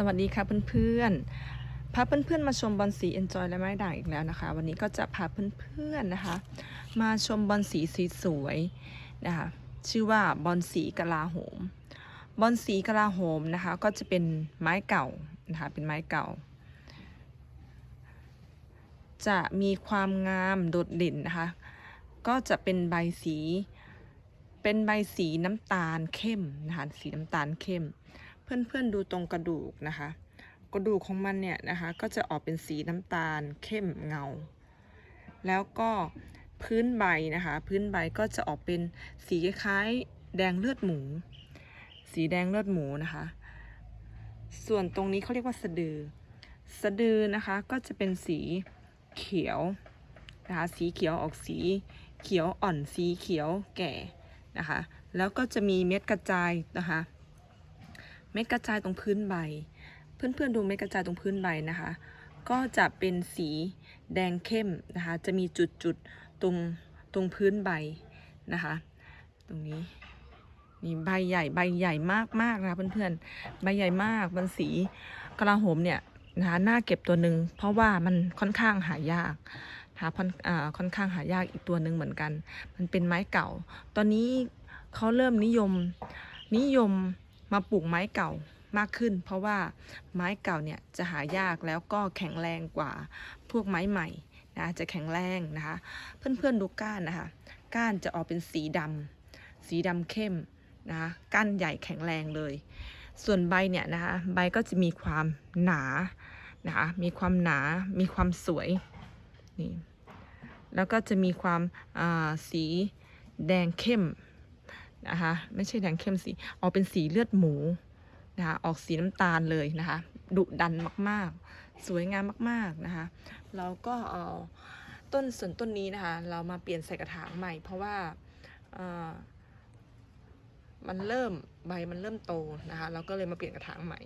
สวัสดีค่ะเพื่อนๆ พาเพื่อนๆมาชมบอลสี Enjoy และไม้ด่างอีกแล้วนะคะ วันนี้ก็จะพาเพื่อนๆนะคะ มาชมบอลสีสีสวยนะคะ ชื่อว่าบอลสีกะลาโหม บอลสีกะลาโหมนะคะก็จะเป็นไม้เก่านะคะเป็นไม้เก่า จะมีความงามโดดเด่นนะคะ ก็จะเป็นใบสี เป็นใบสีน้ำตาลเข้มนะคะสีน้ำตาลเข้ม เพื่อนๆดูตรงกระดูกนะคะ กระดูกของมันเนี่ยนะคะก็จะออกเป็นสีน้ำตาลเข้มเงา แล้วก็พื้นใบนะคะ พื้นใบก็จะออกเป็นสีคล้ายแดงเลือดหมู สีแดงเลือดหมูนะคะ ส่วนตรงนี้เขาเรียกว่าสะดือ สะดือนะคะก็จะเป็นสีเขียวนะคะ สีเขียวออกสีเขียวอ่อนสีเขียวแก่นะคะ แล้วก็จะมีเม็ดกระจายนะคะ เม็ดกระจายตรงพื้นใบ เพื่อนๆดูเม็ดกระจายตรงพื้นใบนะคะ ก็จะเป็นสีแดงเข้มนะคะ จะมีจุดๆตรงตรงพื้นใบนะคะ ตรงนี้นี่ใบใหญ่ใบใหญ่มากๆนะคะเพื่อนๆใบใหญ่มากมันสีกระหมเนี่ยนะคะน่าเก็บตัวหนึ่งเพราะว่ามันค่อนข้างหายากนะคะค่อนอ่าค่อนข้างหายากอีกตัวหนึ่งเหมือนกัน มันเป็นไม้เก่า ตอนนี้เขาเริ่มนิยมนิยม มาปลูกไม้เก่ามากขึ้น เพราะว่าไม้เก่าเนี่ยจะหายากแล้วก็แข็งแรงกว่าพวกไม้ใหม่นะจะแข็งแรงนะคะ เพื่อนๆดูก้านนะคะ ก้านจะออกเป็นสีดำสีดำเข้มนะคะก้านใหญ่แข็งแรงเลย ส่วนใบเนี่ยนะคะใบก็จะมีความหนานะคะมีความหนามีความสวยนี่แล้วก็จะมีความอ่าสีแดงเข้ม นะคะไม่ใช่แดงเข้มสีออกเป็นสีเลือดหมูนะคะออกสีน้ำตาลเลยนะคะดุดันมากๆ สวยงามมากๆนะคะเราก็เอาต้นส่วนต้นนี้นะคะ เรามาเปลี่ยนใส่กระถางใหม่ เพราะว่าเออมันเริ่มใบมันเริ่มโตนะคะ เราก็เลยมาเปลี่ยนกระถางใหม่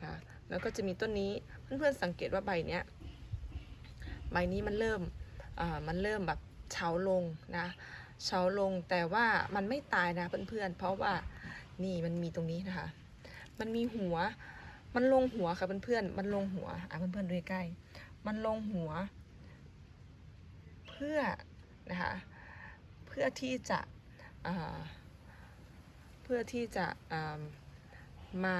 นะะแล้วก็จะมีต้นนี้เพื่อนๆสังเกตว่าใบเนี้ยใบนี้มันเริ่มอ่ามันเริ่มแบบเฉาลงนะ เฉาลงแต่ว่ามันไม่ตายนะเพื่อนๆเพราะว่านี่มันมีตรงนี้นะคะ มันมีหัว มันลงหัวค่ะเพื่อนๆมันลงหัวอะเพื่อนๆดูใกล้ มันลงหัว เพื่อนะคะเพื่อที่จะเพื่อที่จะมา